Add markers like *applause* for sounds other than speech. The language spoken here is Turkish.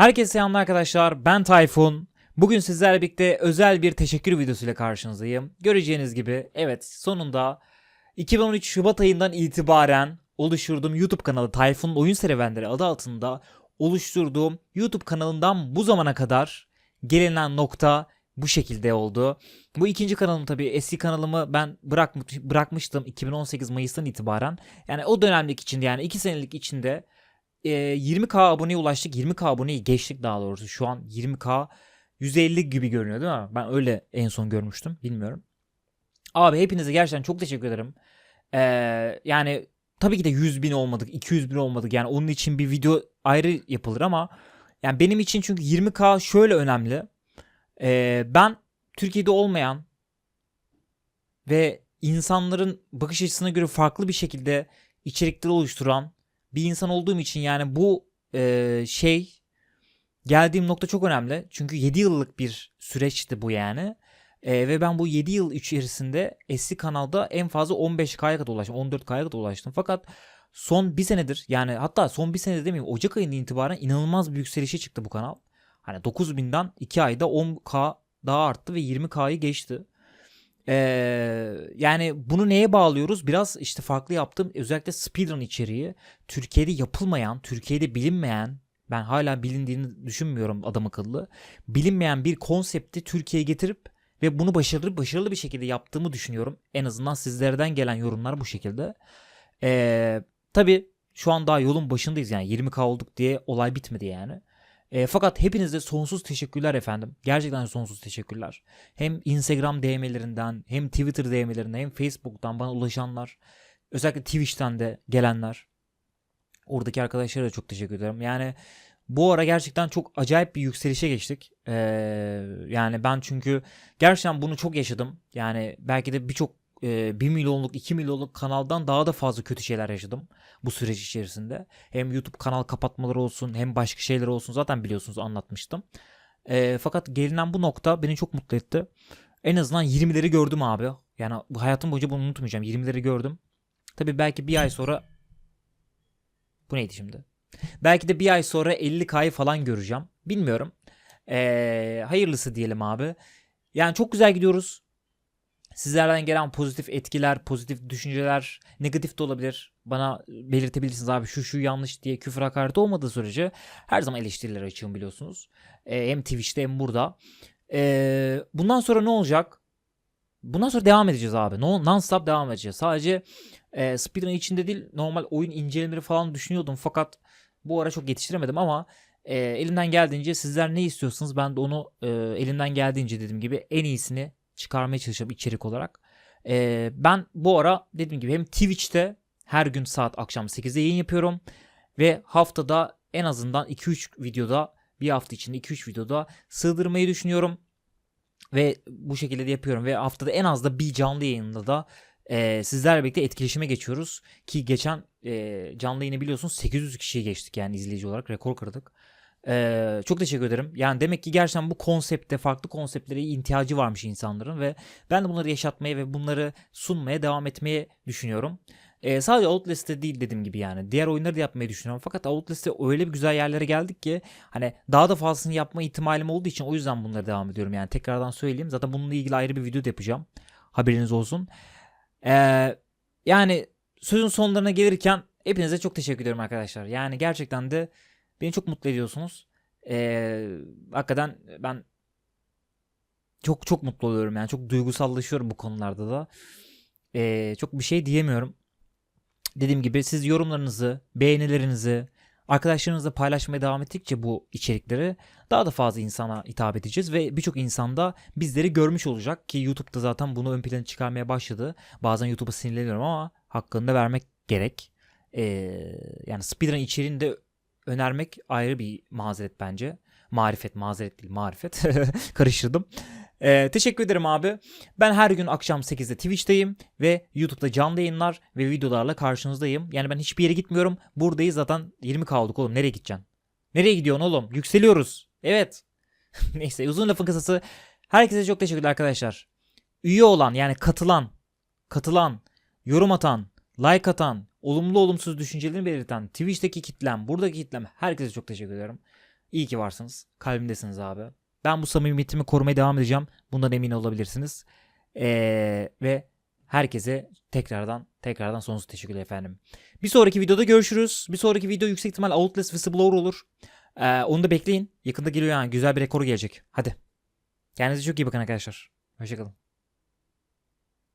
Herkese selamlar arkadaşlar. Ben Tayfun. Bugün sizlerle birlikte özel bir teşekkür videosuyla karşınızdayım. Göreceğiniz gibi evet sonunda 2013 Şubat ayından itibaren oluşturduğum YouTube kanalı Tayfun'un Oyun Serüvenleri adı altında oluşturduğum YouTube kanalından bu zamana kadar gelinen nokta bu şekilde oldu. Bu ikinci kanalım tabii eski kanalımı ben bırakmış, bırakmıştım 2018 Mayıs'tan itibaren. Yani o dönemlik içinde yani 2 senelik içinde e, 20k aboneye ulaştık. 20k aboneyi geçtik daha doğrusu. Şu an 20k 150 gibi görünüyor değil mi? Ben öyle en son görmüştüm. Bilmiyorum. Abi hepinize gerçekten çok teşekkür ederim. Ee, yani tabii ki de 100 bin olmadık. 200 bin olmadık. Yani onun için bir video ayrı yapılır ama yani benim için çünkü 20k şöyle önemli. Ee, ben Türkiye'de olmayan ve insanların bakış açısına göre farklı bir şekilde içerikleri oluşturan bir insan olduğum için yani bu e, şey geldiğim nokta çok önemli. Çünkü 7 yıllık bir süreçti bu yani. E, ve ben bu 7 yıl içerisinde eski kanalda en fazla 15K'ya kadar ulaştım. 14K'ya kadar ulaştım. Fakat son bir senedir yani hatta son bir senedir demeyeyim Ocak ayından itibaren inanılmaz bir yükselişe çıktı bu kanal. Hani 9000'den 2 ayda 10K daha arttı ve 20K'yı geçti. Ee, yani bunu neye bağlıyoruz? Biraz işte farklı yaptığım özellikle speedrun içeriği Türkiye'de yapılmayan, Türkiye'de bilinmeyen ben hala bilindiğini düşünmüyorum adam akıllı. Bilinmeyen bir konsepti Türkiye'ye getirip ve bunu başarılı başarılı bir şekilde yaptığımı düşünüyorum. En azından sizlerden gelen yorumlar bu şekilde. Ee, tabii şu an daha yolun başındayız yani 20k olduk diye olay bitmedi yani. E, fakat hepinize sonsuz teşekkürler efendim. Gerçekten sonsuz teşekkürler. Hem Instagram DM'lerinden, hem Twitter DM'lerinden, hem Facebook'tan bana ulaşanlar, özellikle Twitch'ten de gelenler. Oradaki arkadaşlara da çok teşekkür ederim. Yani bu ara gerçekten çok acayip bir yükselişe geçtik. Ee, yani ben çünkü gerçekten bunu çok yaşadım. Yani belki de birçok e, 1 milyonluk 2 milyonluk kanaldan daha da fazla kötü şeyler yaşadım bu süreç içerisinde. Hem YouTube kanal kapatmaları olsun hem başka şeyler olsun zaten biliyorsunuz anlatmıştım. E, fakat gelinen bu nokta beni çok mutlu etti. En azından 20'leri gördüm abi. Yani hayatım boyunca bunu unutmayacağım. 20'leri gördüm. Tabii belki bir ay sonra bu neydi şimdi? Belki de bir ay sonra 50K'yı falan göreceğim. Bilmiyorum. Ee, hayırlısı diyelim abi. Yani çok güzel gidiyoruz. Sizlerden gelen pozitif etkiler, pozitif düşünceler, negatif de olabilir. Bana belirtebilirsiniz abi şu şu yanlış diye küfür hakaret olmadığı sürece her zaman eleştiriler açığım biliyorsunuz. Ee, hem Twitch'te hem burada. Ee, bundan sonra ne olacak? Bundan sonra devam edeceğiz abi. No, non-stop devam edeceğiz. Sadece e, speedrun içinde değil normal oyun incelemeleri falan düşünüyordum. Fakat bu ara çok yetiştiremedim ama e, elimden geldiğince sizler ne istiyorsunuz ben de onu e, elimden geldiğince dediğim gibi en iyisini çıkarmaya çalışıyorum içerik olarak. Ee, ben bu ara dediğim gibi hem Twitch'te her gün saat akşam 8'de yayın yapıyorum. Ve haftada en azından 2-3 videoda bir hafta içinde 2-3 videoda sığdırmayı düşünüyorum. Ve bu şekilde de yapıyorum. Ve haftada en az da bir canlı yayında da e, sizlerle birlikte etkileşime geçiyoruz. Ki geçen e, canlı yayını biliyorsunuz 800 kişiye geçtik yani izleyici olarak rekor kırdık. Ee, çok teşekkür ederim. Yani demek ki gerçekten bu konsepte, farklı konseptlere ihtiyacı varmış insanların ve ben de bunları yaşatmaya ve bunları sunmaya devam etmeye düşünüyorum. Ee, sadece Outlast'te değil dediğim gibi yani. Diğer oyunları da yapmayı düşünüyorum. Fakat Outlast'te öyle bir güzel yerlere geldik ki hani daha da fazlasını yapma ihtimalim olduğu için o yüzden bunları devam ediyorum. Yani tekrardan söyleyeyim. Zaten bununla ilgili ayrı bir video da yapacağım. Haberiniz olsun. Ee, yani sözün sonlarına gelirken hepinize çok teşekkür ediyorum arkadaşlar. Yani gerçekten de Beni çok mutlu ediyorsunuz. Ee, hakikaten ben çok çok mutlu oluyorum yani çok duygusallaşıyorum bu konularda da. Ee, çok bir şey diyemiyorum. Dediğim gibi siz yorumlarınızı, beğenilerinizi, arkadaşlarınızla paylaşmaya devam ettikçe bu içerikleri daha da fazla insana hitap edeceğiz ve birçok insan da bizleri görmüş olacak ki YouTube'da zaten bunu ön plana çıkarmaya başladı. Bazen YouTube'a sinirleniyorum ama hakkını da vermek gerek. Ee, yani speedrun içeriğinde önermek ayrı bir mazeret bence. Marifet, mazeret değil marifet. *laughs* Karıştırdım. Ee, teşekkür ederim abi. Ben her gün akşam 8'de Twitch'teyim ve YouTube'da canlı yayınlar ve videolarla karşınızdayım. Yani ben hiçbir yere gitmiyorum. Buradayız zaten 20 kaldık oğlum. Nereye gideceksin? Nereye gidiyorsun oğlum? Yükseliyoruz. Evet. *laughs* Neyse uzun lafın kısası. Herkese çok teşekkürler arkadaşlar. Üye olan yani katılan, katılan, yorum atan, like atan, olumlu olumsuz düşüncelerini belirten Twitch'teki kitlem, buradaki kitlem herkese çok teşekkür ederim. İyi ki varsınız. Kalbimdesiniz abi. Ben bu samimiyetimi korumaya devam edeceğim. Bundan emin olabilirsiniz. Ee, ve herkese tekrardan tekrardan sonsuz teşekkürler efendim. Bir sonraki videoda görüşürüz. Bir sonraki video yüksek ihtimal Outlast Whistleblower olur. Ee, onu da bekleyin. Yakında geliyor yani. Güzel bir rekoru gelecek. Hadi. Kendinize çok iyi bakın arkadaşlar. Hoşçakalın.